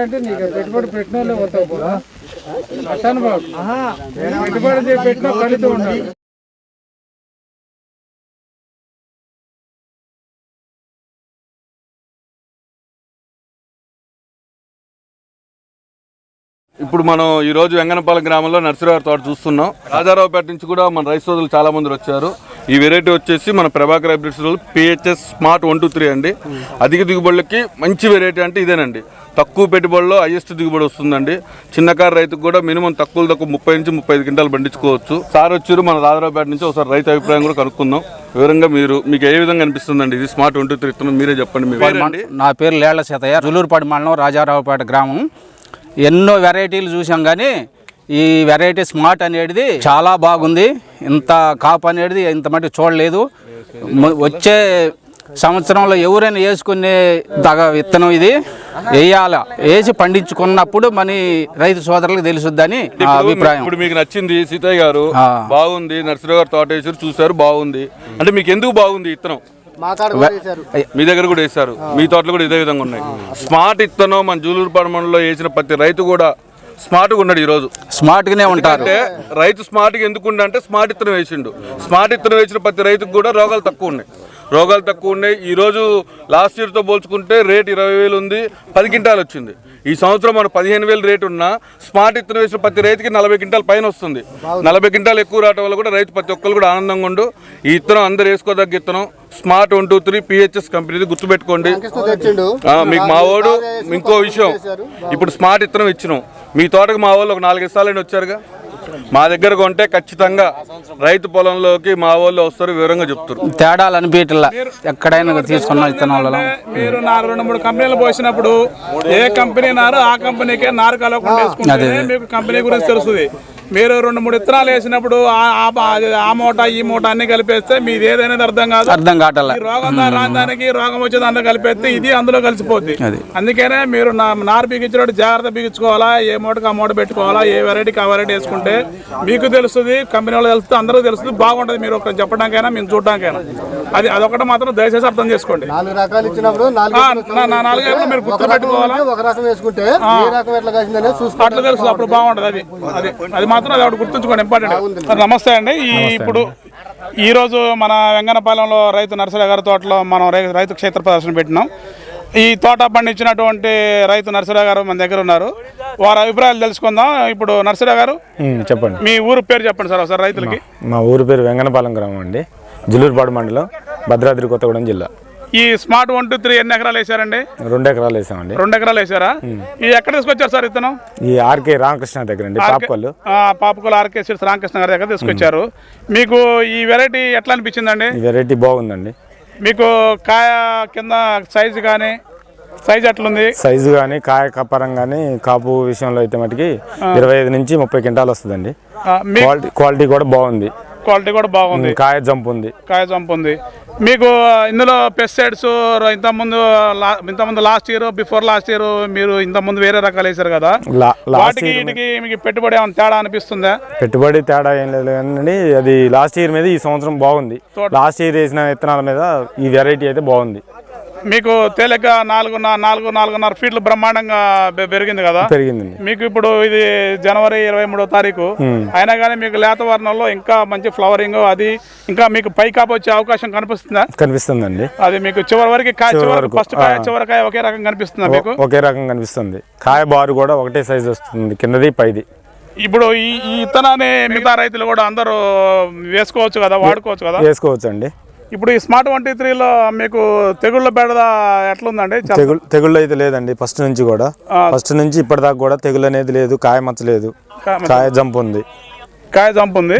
అంటే నీకు పెట్టుబడి పెట్టిన వాళ్ళే పోతావు పోరా. పెట్టుబడి పెట్టిన ఫలితం ఉండాలి ఇప్పుడు మనం ఈ రోజు వెంగనపాలెం గ్రామంలో నర్సరావు తోట చూస్తున్నాం. రాజారావుపేట నుంచి కూడా మన రైతు సోదరులు చాలా మంది వచ్చారు. ఈ వెరైటీ వచ్చేసి మన Prabhakar hybrids PHS smart one two three అండి. అధిక దిగుబడులకి మంచి వెరైటీ అంటే ఇదేనండి. తక్కువ పెట్టుబడిలో హైయెస్ట్ దిగుబడి వస్తుందండి. చిన్నకారు రైతుకు కూడా మినిమం తక్కువ తక్కువ ముప్పై నుంచి ముప్పై ఐదు క్వింటాలు పండించుకోవచ్చు. సార్ వచ్చారు మన రాజారావుపేట నుంచి ఒకసారి రైతు అభిప్రాయం కూడా కనుక్కుందాం. వివరంగా మీరు మీకు ఏ విధంగా అనిపిస్తుందండి? ఇది స్మార్ట్ వన్ టూ త్రీ మీరే చెప్పండి నా పేరు లేళ్ళ సీతయ్య. జులూరుపాడు మండలం రాజారావుపేట గ్రామం. ఎన్నో వెరైటీలు చూసాం కానీ ఈ వెరైటీ స్మార్ట్ అనేది చాలా బాగుంది. ఇంత కాపు అనేది ఇంత మట్టి చూడలేదు. వచ్చే సంవత్సరంలో ఎవరైనా వేసుకునే తగ విత్తనం ఇది వేయాల? వేసి పండించుకున్నప్పుడు మన రైతు సోదరులకు తెలుసుద్దని అభిప్రాయం. ఇప్పుడు మీకు నచ్చింది సీతయ్య గారు. బాగుంది. నర్సరావు గారు తోట వేసారు చూసారు బాగుంది. అంటే మీకు ఎందుకు బాగుంది ఈ ఇత్తనం మీ దగ్గర కూడా వేశారు. మీ తోటలు కూడా ఇదే విధంగా ఉన్నాయి. స్మార్ట్ ఇత్తనం మన జూలూరు పడమంలో వేసిన ప్రతి రైతు కూడా స్మార్ట్గా ఉన్నాడు ఈ రోజు స్మార్ట్గానే ఉంటారు. అంటే రైతు స్మార్ట్గా ఎందుకు ఉండే అంటే స్మార్ట్ ఇత్తనం వేసిండు. స్మార్ట్ ఇత్తనం వేసిన ప్రతి రైతుకు కూడా రోగాలు తక్కువ ఉన్నాయి. రోగాలు తక్కువ ఉన్నాయి. ఈ రోజు లాస్ట్ ఇయర్తో పోల్చుకుంటే రేట్ ఇరవై వేలు ఉంది పది క్వింటాలు వచ్చింది. ఈ సంవత్సరం మన పదిహేను వేలు రేటు ఉన్నా స్మార్ట్ ఇత్తనం వేసిన ప్రతి రైతుకి నలభై క్వింటాల పైన వస్తుంది. నలభై క్వింటాలు ఎక్కువ రావడం వల్ల కూడా రైతు ప్రతి ఒక్కరు కూడా ఆనందంగా ఉండు. ఈ ఇత్తనం అందరు వేసుకోదగ్గ ఇత్తనం smart one two three PHS కంపెనీది గుర్తుపెట్టుకోండి. మీకు మా వాడు ఇంకో విషయం. ఇప్పుడు స్మార్ట్ ఇత్తనం ఇచ్చినాం. మీ తోటకు మా వాళ్ళు ఒక నాలుగైదు సార్లు వచ్చారుగా. మా దగ్గర కొంటే ఖచ్చితంగా రైతు పొలంలోకి మా వాళ్ళు వస్తారు వివరంగా చెప్తారు. తేడాలు అనిపించట్లా ఎక్కడైనా తీసుకున్న విత్తనాలలో? మీరు నాలుగు రెండు మూడు కంపెనీలు పోసినప్పుడు ఏ కంపెనీ నారు ఆ కంపెనీకే నారు కలవకుండా మీకు కంపెనీ గురించి తెలుస్తుంది. మీరు రెండు మూడు విత్తనాలు వేసినప్పుడు ఆ- మూట ఈ మూట అన్ని కలిపేస్తే మీది ఏదైనా అర్థం కాదు. అర్థం కావట్లా. ఈ రోగం దానికి రోగం వచ్చేది అందులో కలిపేస్తే ఇది అందులో కలిసిపోద్ది. అది. అందుకనే మీరు నా నారు బిగించినప్పుడు జాగ్రత్త బిగించుకోవాలా ఏ మూటకి ఆ మూట పెట్టుకోవాలా ఏ వెరైటీకి ఆ వెరైటీ వేసుకుంటే మీకు తెలుస్తుంది కంపెనీ వాళ్ళు తెలుస్తుంది అందరికీ తెలుస్తుంది బాగుంటుంది. మీరు ఒక చెప్పడానికైనా మేము చూడడానికైనా. అది అదొకటి మాత్రం దయచేసి అర్థం చేసుకోండి. నాలుగు రకాలు ఇచ్చినప్పుడు నాలుగు ఆ, నా- నా నాలుగు ఏళ్ళు మీరు గుర్తు పెట్టుకోవాలా? ఒక రకం వేసుకుంటే ఏ రకం ఎట్లా కాసిందనే చూసుకో అట్లా తెలుసు అప్పుడు బాగుంటది అది అది. అది మాత్రం అది ఒకటి గుర్తుంచుకోండి ఇంపార్టెంట్. నమస్తే అండి. ఈ ఇప్పుడు ఈ రోజు మన వెంగనపాలెంలో రైతు నర్సరీ గారి తోటలో మనం రైతు క్షేత్ర ప్రదర్శన పెట్టినాం. ఈ తోట పండించినటువంటి రైతు నర్సరీ గారు మన దగ్గర ఉన్నారు. వారి అభిప్రాయాలు తెలుసుకుందాం. ఇప్పుడు నర్సరీ గారు చెప్పండి. మీ ఊరు పేరు చెప్పండి సార్ ఒకసారి రైతులకి. మా ఊరి పేరు వెంగనపాలెం గ్రామం అండి. జులూరుపాడు మండలం భద్రాద్రి కొత్తగూడెం జిల్లా. ఈ స్మార్ట్ వన్ టూ త్రీ ఎన్ని ఎకరాలు వేసారండి రెండు ఎకరాలు వేసామండి. రెండు ఎకరాలు వేసారా ఇది ఎక్కడ తీసుకొచ్చారు సార్ ఇతను? ఈ ఆర్కే రామకృష్ణ దగ్గర అండి పాపకల్లు. పాపకోలు ఆర్కే సీడ్స్ రామకృష్ణ గారి దగ్గర తీసుకొచ్చారు. మీకు ఈ వెరైటీ ఎట్లా అనిపించిందండి? వెరైటీ బాగుందండి. మీకు కాయ కింద సైజు కానీ సైజ్ ఎట్లుంది? సైజు కానీ కాయ కప్పరం కానీ కాపు విషయంలో అయితే మటుకి ఇరవై ఐదు నుంచి ముప్పై క్వింటాలు వస్తుందండి. క్వాలిటీ క్వాలిటీ కూడా బాగుంది. క్వాలిటీ కూడా బాగుంది. కాయ జంప్ ఉంది. కాయ చంపు ఉంది. మీకు ఇందులో పెస్టిసైడ్స్ ఇంతకుముందు ఇంతకుముందు last year before last year మీరు ఇంతకుముందు వేరే రకాలు వేశారు కదా? వాటికి వీటికి మీకు పెట్టుబడి ఏమైనా తేడా అనిపిస్తుందా? పెట్టుబడి తేడా ఏం లేదు కానీ అది లాస్ట్ ఇయర్ మీద ఈ సంవత్సరం బాగుంది. లాస్ట్ ఇయర్ వేసిన విత్తనాల మీద ఈ వెరైటీ అయితే బాగుంది. మీకు తేలిగ్గా నాలుగు నాలుగు నాలుగున్నర ఫీట్లు బ్రహ్మాండంగా పెరిగింది కదా? పెరిగిందండి. మీకు ఇప్పుడు ఇది జనవరి ఇరవై మూడో తారీఖు. అయినా కానీ మీకు లేత వర్ణంలో ఇంకా మంచి ఫ్లవరింగ్ అది ఇంకా మీకు పై కాపు వచ్చే అవకాశం కనిపిస్తుందా? కనిపిస్తుందండి. అది మీకు చివరి వరకు ఫస్ట్ కాయ ఆ. చివరి కాయ ఒకే రకం కనిపిస్తుందా మీకు? ఒకే రకం కనిపిస్తుంది. కాయ బారు కూడా ఒకటే సైజు వస్తుంది కిందది పైది. ఇప్పుడు ఈ ఈ ఇత్తనాన్ని మిగతా రైతులు కూడా అందరూ వేసుకోవచ్చు కదా వాడుకోవచ్చు కదా? వేసుకోవచ్చు అండి ఇప్పుడు ఈ స్మార్ట్ వన్ త్రీలో మీకు తెగుళ్ళ బెడద ఎట్లుందండి? తెగుళ్ళు అయితే లేదండి ఫస్ట్ నుంచి కూడా. ఫస్ట్ నుంచి ఇప్పటిదాకా కూడా తెగులు అనేది లేదు కాయ మచ్చ లేదు. కాయ జంప్ ఉంది. కాయ జంప్ ఉంది.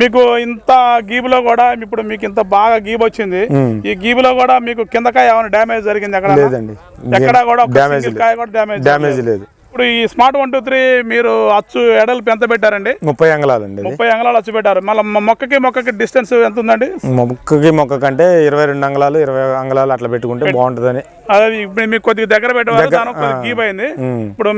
మీకు ఇంత గీబులో కూడా ఇప్పుడు మీకు ఇంత బాగా గీబ్ వచ్చింది. ఈ గీబులో కూడా మీకు కింద కాయ ఏమైనా డ్యామేజ్ జరిగింది అక్కడ లేదండి. ఎక్కడ కూడా డ్యామేజ్ కాయ కూడా డ్యామేజ్ డ్యామేజ్ లేదు. ఇప్పుడు ఈ స్మార్ట్ వన్ టూ త్రీ మీరు అచ్చు ఎడల్పు ఎంత పెట్టారండి? ముప్పై అంగళాలండి ఇది. ముప్పై అంగళాలు అచ్చు పెట్టారు. మళ్ళీ మొక్కకి మొక్కకి డిస్టెన్స్ ఎంత ఉందండి? మొక్కకి మొక్క కంటే ఇరవై రెండు అంగళాలు ఇరవై అంగళాలు అట్లా పెట్టుకుంటే బాగుంటుందని. అది ఇప్పుడు మీకు కొద్దిగా దగ్గర పెట్టేవారు కొద్దిగా గీప్ అయింది. ఇప్పుడు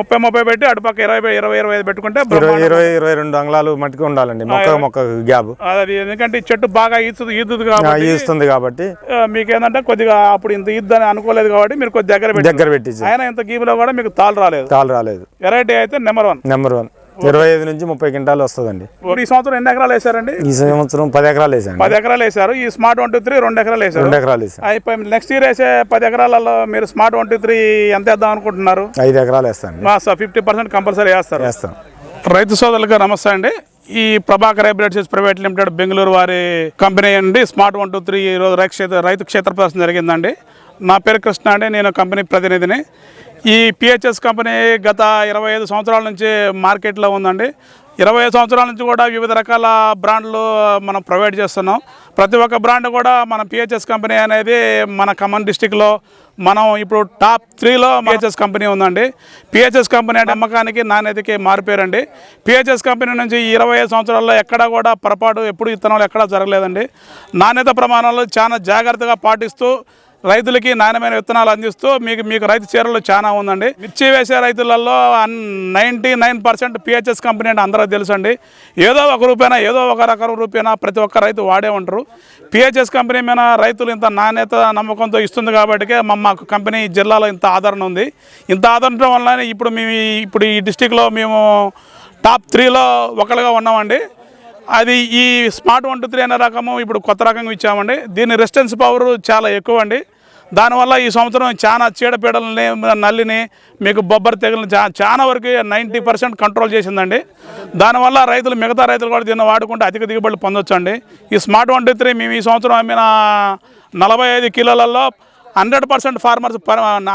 ముప్పై ముప్పై పెట్టి అటుపక్క ఇరవై ఇరవై ఇరవై ఐదు పెట్టుకుంటే ఇరవై. ఇరవై రెండు అంగళాలు మట్టుకు ఉండాలండి. మొక్క మొక్క గ్యాప్. అది ఎందుకంటే ఈ చెట్టు బాగా ఈదుతుంది ఈదుతుంది కాబట్టి ఈస్తుంది కాబట్టి. మీకు ఏంటంటే కొద్దిగా అప్పుడు ఇంత ఈద్దని అనుకోలేదు కాబట్టి మీరు కొద్ది దగ్గర పెట్టి దగ్గర పెట్టించి. ఆయన ఇంత గీబులో కూడా మీకు తాళ్ళు రాలేదు. తాళ్ళు రాలేదు. వెరైటీ అయితే నెంబర్ వన్. Number one. ఇరవై ఐదు నుంచి ముప్పై క్వింటాలు వస్తుందండి. ఈ సంవత్సరం ఎన్ని ఎకరాలు వేసారండి ఈ సంవత్సరం పది ఎకరాలు వేసాండి పది ఎకరాలు వేసారు ఈ స్మార్ట్ వన్ టూ త్రీ రెండు ఎకరాలు వేసారు రెండు ఎకరాలు వేసాం అయిపోయి నెక్స్ట్ ఇయర్ వేసే పది ఎకరాలలో మీరు స్మార్ట్ వన్ టూ త్రీ ఎంత వేద్దాం అనుకుంటున్నారు? ఐదు ఎకరాలు వేస్తాండి మా ఫిఫ్టీ పర్సెంట్ కంపల్సరీ వేస్తారు. వేస్తాం రైతు సోదరులకు నమస్తే అండి. ఈ Prabhakar hybrids private limited Bengaluru వారి కంపెనీ అండి. స్మార్ట్ వన్ టూ త్రీ ఈరోజు రైతు క్షేత్ర రైతు క్షేత్ర ప్రదర్శన జరిగిందండి. నా పేరు కృష్ణ అండి. నేను కంపెనీ ప్రతినిధిని. ఈ పిహెచ్ఎస్ కంపెనీ గత ఇరవై ఐదు సంవత్సరాల నుంచి మార్కెట్లో ఉందండి. ఇరవై ఐదు సంవత్సరాల నుంచి కూడా వివిధ రకాల బ్రాండ్లు మనం ప్రొవైడ్ చేస్తున్నాం. ప్రతి ఒక్క బ్రాండ్ కూడా మన పిహెచ్ఎస్ కంపెనీ అనేది మన ఖమ్మం డిస్టిక్లో మనం ఇప్పుడు టాప్ త్రీలో పిహెచ్ఎస్ కంపెనీ ఉందండి. పిహెచ్ఎస్ కంపెనీ అంటే అమ్మకానికి నాణ్యతకి మారిపోయారండి పిహెచ్ఎస్ కంపెనీ నుంచి ఇరవై ఐదు సంవత్సరాల్లో ఎక్కడా కూడా పొరపాటు ఎప్పుడు ఇత్తనాలు ఎక్కడా జరగలేదండి. నాణ్యత ప్రమాణాలు చాలా జాగ్రత్తగా పాటిస్తూ రైతులకి నాణ్యమైన విత్తనాలు అందిస్తూ మీకు మీకు రైతు చీరలు చాలా ఉందండి. మిర్చి వేసే రైతులలో ninety nine percent PHS company అంటే అందరూ తెలుసండి. ఏదో ఒక రూపాయినా ఏదో ఒక రకం రూపాయినా ప్రతి ఒక్క రైతు వాడే ఉంటారు. పిహెచ్ఎస్ కంపెనీ మీద రైతులు ఇంత నాణ్యత నమ్మకంతో ఇస్తుంది కాబట్టి మా మాకు కంపెనీ జిల్లాలో ఇంత ఆదరణ ఉంది. ఇంత ఆదరణ వల్ల ఇప్పుడు మేము ఇప్పుడు ఈ డిస్టిక్లో మేము టాప్ త్రీలో ఒకళ్ళుగా ఉన్నామండి. అది ఈ స్మార్ట్ వన్ టూ త్రీ అనే రకము ఇప్పుడు కొత్త రకంగా ఇచ్చామండి. దీని రెసిస్టెన్స్ పవర్ చాలా ఎక్కువ అండి దానివల్ల ఈ సంవత్సరం చాలా చీడపీడలని నల్లిని మీకు బొబ్బరి తెగులని చా చాలా వరకు నైంటీ పర్సెంట్ కంట్రోల్ చేసిందండి. దానివల్ల రైతులు మిగతా రైతులు కూడా దీన్ని వాడుకుంటే అధిక దిగుబడులు పొందొచ్చండి. ఈ స్మార్ట్ వన్ త్రీ మేము ఈ సంవత్సరం అమ్మిన నలభై ఐదు కిలోలలో హండ్రెడ్ పర్సెంట్ ఫార్మర్స్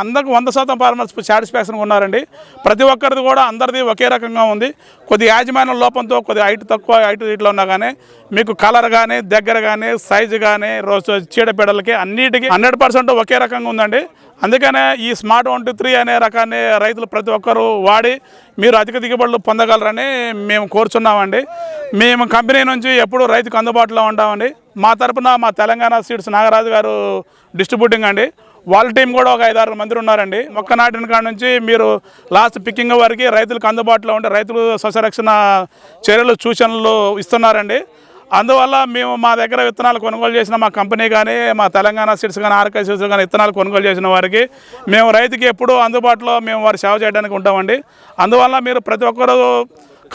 అందరికి వంద శాతం ఫార్మర్స్ సాటిస్ఫాక్షన్గా ఉన్నారండి. ప్రతి ఒక్కరిది కూడా అందరిది ఒకే రకంగా ఉంది. కొద్ది యాజమాన్య లోపంతో కొద్ది హైట్ తక్కువ హైట్ ఇట్లా ఉన్నా కానీ మీకు కలర్ కానీ దగ్గర కానీ సైజు కానీ రోజు చీడపీడలకి అన్నిటికీ హండ్రెడ్ పర్సెంట్ ఒకే రకంగా ఉందండి. అందుకనే ఈ స్మార్ట్ వన్ టూ త్రీ అనే రకాన్ని రైతులు ప్రతి ఒక్కరూ వాడి మీరు అధిక దిగుబడులు పొందగలరని మేము కోరుచున్నామండి. మేము కంపెనీ నుంచి ఎప్పుడు రైతుకు అందుబాటులో ఉంటామండి. మా తరపున మా తెలంగాణ సీడ్స్ నాగరాజు గారు డిస్ట్రిబ్యూటింగ్ అండి. వాళ్ళ టీం కూడా ఒక ఐదారు మంది ఉన్నారండి. మొక్క నాటిన కాడ నుంచి మీరు లాస్ట్ పికింగ్ వరకు రైతులకు అందుబాటులో ఉంటే రైతులు స్వసరక్షణ చర్యలు సూచనలు ఇస్తున్నారండి. అందువల్ల మేము మా దగ్గర విత్తనాలు కొనుగోలు చేసిన మా కంపెనీ కానీ మా తెలంగాణ సీడ్స్ కానీ ఆర్కే సీడ్స్ కానీ విత్తనాలు కొనుగోలు చేసిన వారికి మేము రైతుకి ఎప్పుడూ అందుబాటులో మేము వారి సేవ చేయడానికి ఉంటామండి. అందువల్ల మీరు ప్రతి ఒక్కరూ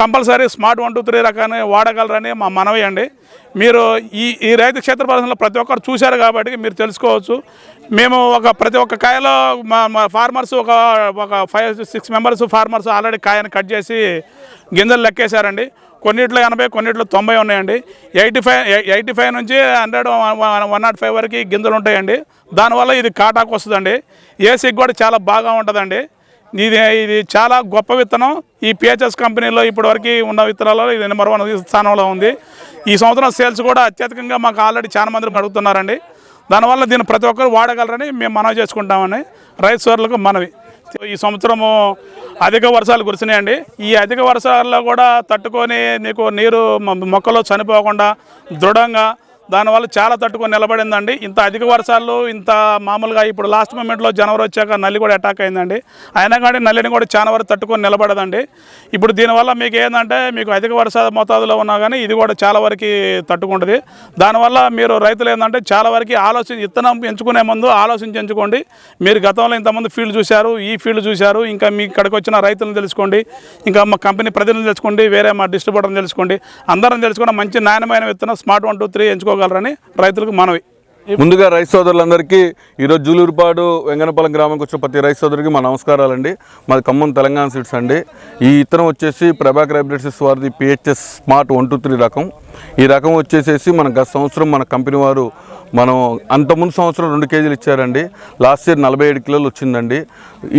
compulsory smart one two three రకాన్ని వాడగలరని మా మనవి అండి. మీరు ఈ ఈ రైతు క్షేత్ర ప్రదర్శనలో ప్రతి ఒక్కరు చూశారు కాబట్టి మీరు తెలుసుకోవచ్చు. మేము ఒక ప్రతి ఒక్క కాయలో మా మా ఫార్మర్స్ ఒక ఒక five six members farmers already కాయని కట్ చేసి గింజలు లెక్కేశారండి. కొన్నిట్లో ఎనభై కొన్నిట్లో తొంభై ఉన్నాయండి. ఎయిటీ ఫైవ్ ఎయిటీ ఫైవ్ నుంచి హండ్రెడ్ వన్ నాట్ ఫైవ్ వరకు గింజలు ఉంటాయండి. దానివల్ల ఇది కాటాకు వస్తుందండి. ఏసీకి కూడా చాలా బాగా ఉంటుందండి. ఇది ఇది చాలా గొప్ప విత్తనం. ఈ పిహెచ్ఎస్ కంపెనీలో ఇప్పటివరకు ఉన్న విత్తనాలలో ఇది నెంబర్ వన్ స్థానంలో ఉంది. ఈ సంవత్సరం సేల్స్ కూడా అత్యధికంగా మాకు ఆల్రెడీ చాలా మంది అడుగుతున్నారండి. దానివల్ల దీన్ని ప్రతి ఒక్కరు వాడగలరని మేము మనవి చేసుకుంటామని రైతు సోదరులకు మనవి. ఈ సంవత్సరము అధిక వర్షాలు కురిసినాయండి. ఈ అధిక వర్షాల్లో కూడా తట్టుకొని నీకు నీరు మొక్కలో మొక్కలు చనిపోకుండా దృఢంగా దానివల్ల చాలా తట్టుకొని నిలబడిందండి. ఇంత అధిక వర్షాలు ఇంత మామూలుగా ఇప్పుడు లాస్ట్ మూమెంట్లో జనవరి వచ్చాక నల్లి కూడా అటాక్ అయిందండి. అయినా కానీ నల్లిని కూడా చాలా వరకు తట్టుకొని నిలబడదండి. ఇప్పుడు దీనివల్ల మీకు ఏంటంటే మీకు అధిక వర్ష మోతాదులో ఉన్నా కానీ ఇది కూడా చాలా వరకు తట్టుకుంటుంది. దానివల్ల మీరు రైతులు ఏంటంటే చాలా వరకు ఆలోచన విత్తనం ఎంచుకునే ముందు ఆలోచించి ఎంచుకోండి. మీరు గతంలో ఇంతమంది ఫీల్డ్ చూశారు ఈ ఫీల్డ్ చూశారు ఇంకా మీ ఇక్కడికి వచ్చిన రైతులను తెలుసుకోండి. ఇంకా మా కంపెనీ ప్రజలను తెలుసుకోండి వేరే మా డిస్ట్రిబ్యూటర్ని తెలుసుకోండి. అందరం తెలుసుకున్న మంచి నాణ్యమైన విత్తనం స్మార్ట్ వన్ టూ త్రీ ఎంచుకోగలరని రైతులకు మనవి. ముందుగా రైతు సోదరులందరికీ ఈరోజు జూలూరుపాడు వెంగనపాలెం గ్రామంకి వచ్చిన ప్రతి రైతు సోదరికి మా నమస్కారాలండి. మాది ఖమ్మం తెలంగాణ సీడ్స్ అండి. ఈ ఇత్తనం వచ్చేసి ప్రభాకర్ హైబ్రిడ్స్ వారిది PHS smart one two three రకం. ఈ రకం వచ్చేసేసి మన గత సంవత్సరం మన కంపెనీ వారు మనం అంత ముందు సంవత్సరం రెండు కేజీలు ఇచ్చారండి. లాస్ట్ ఇయర్ నలభై ఏడు కిలోలు వచ్చిందండి.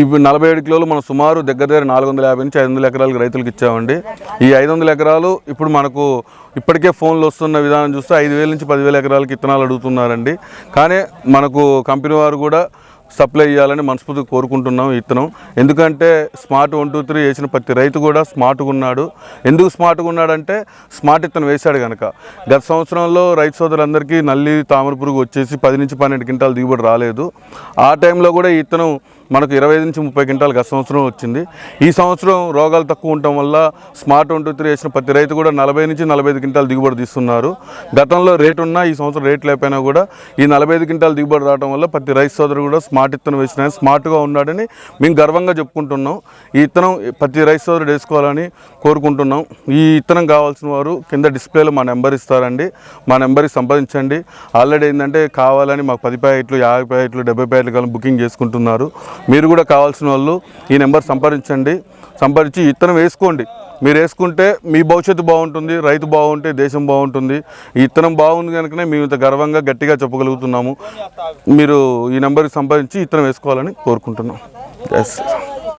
ఇవి నలభై ఏడు కిలోలు మనం సుమారు దగ్గర దగ్గర నాలుగు వందల యాభై నుంచి ఐదు వందల ఎకరాలకు రైతులకు ఇచ్చామండి. ఈ ఐదు వందల ఎకరాలు ఇప్పుడు మనకు ఇప్పటికే ఫోన్లు వస్తున్న విధానం చూస్తే ఐదు వేల నుంచి పదివేల ఎకరాలకి ఇత్తనాలు అడుగుతున్నారండి. కానీ మనకు కంపెనీ వారు కూడా సప్లై చేయాలని మనస్ఫూర్తిగా కోరుకుంటున్నాం ఇత్తనం. ఎందుకంటే స్మార్ట్ వన్ టూ త్రీ వేసిన ప్రతి రైతు కూడా స్మార్ట్గా ఉన్నాడు. ఎందుకు స్మార్ట్గా ఉన్నాడంటే స్మార్ట్ ఇత్తనం వేశాడు కనుక గత సంవత్సరంలో రైతు సోదరులందరికీ నల్లి తామర పురుగు వచ్చేసి పది నుంచి పన్నెండు క్వింటాలు దిగుబడి రాలేదు. ఆ టైంలో కూడా ఈ మనకు ఇరవై ఐదు నుంచి ముప్పై క్వింటాలు గత సంవత్సరం వచ్చింది. ఈ సంవత్సరం రోగాలు తక్కువ ఉండటం వల్ల స్మార్ట్ వన్ టూ త్రీ వేసిన ప్రతి రైతు కూడా నలభై నుంచి నలభై ఐదు క్వింటాలు దిగుబడి తీస్తున్నారు. గతంలో రేటు ఉన్నా ఈ సంవత్సరం రేట్ లేకపోయినా కూడా ఈ నలభై ఐదు క్వింటాలు దిగుబడి రావడం వల్ల ప్రతి రైతు సోదరు కూడా స్మార్ట్ ఇత్తనం వేసిన స్మార్ట్గా ఉన్నాడని మేము గర్వంగా చెప్పుకుంటున్నాం. ఈ విత్తనం ప్రతి రైతు సోదరుడు వేసుకోవాలని కోరుకుంటున్నాం. ఈ విత్తనం కావాల్సిన వారు కింద డిస్ప్లేలో మా నెంబర్ ఇస్తారండి. మా నెంబర్కి సంప్రదించండి. ఆల్రెడీ ఏంటంటే కావాలని మాకు పది ప్యాకెట్లు యాభై ప్యాకెట్లు డెబ్బై ప్యాకెట్లు కాలం బుకింగ్ చేసుకుంటున్నారు. మీరు కూడా కావాల్సిన వాళ్ళు ఈ నెంబర్ సంప్రదించండి. సంప్రదించి ఇత్తనం వేసుకోండి. మీరు వేసుకుంటే మీ భవిష్యత్తు బాగుంటుంది రైతు బాగుంటే దేశం బాగుంటుంది. ఈ ఇత్తనం బాగుంది కనుకనే మేము ఇంత గర్వంగా గట్టిగా చెప్పగలుగుతున్నాము. మీరు ఈ నెంబర్కి సంపాదించి ఇత్తనం వేసుకోవాలని కోరుకుంటున్నాం. ఎస్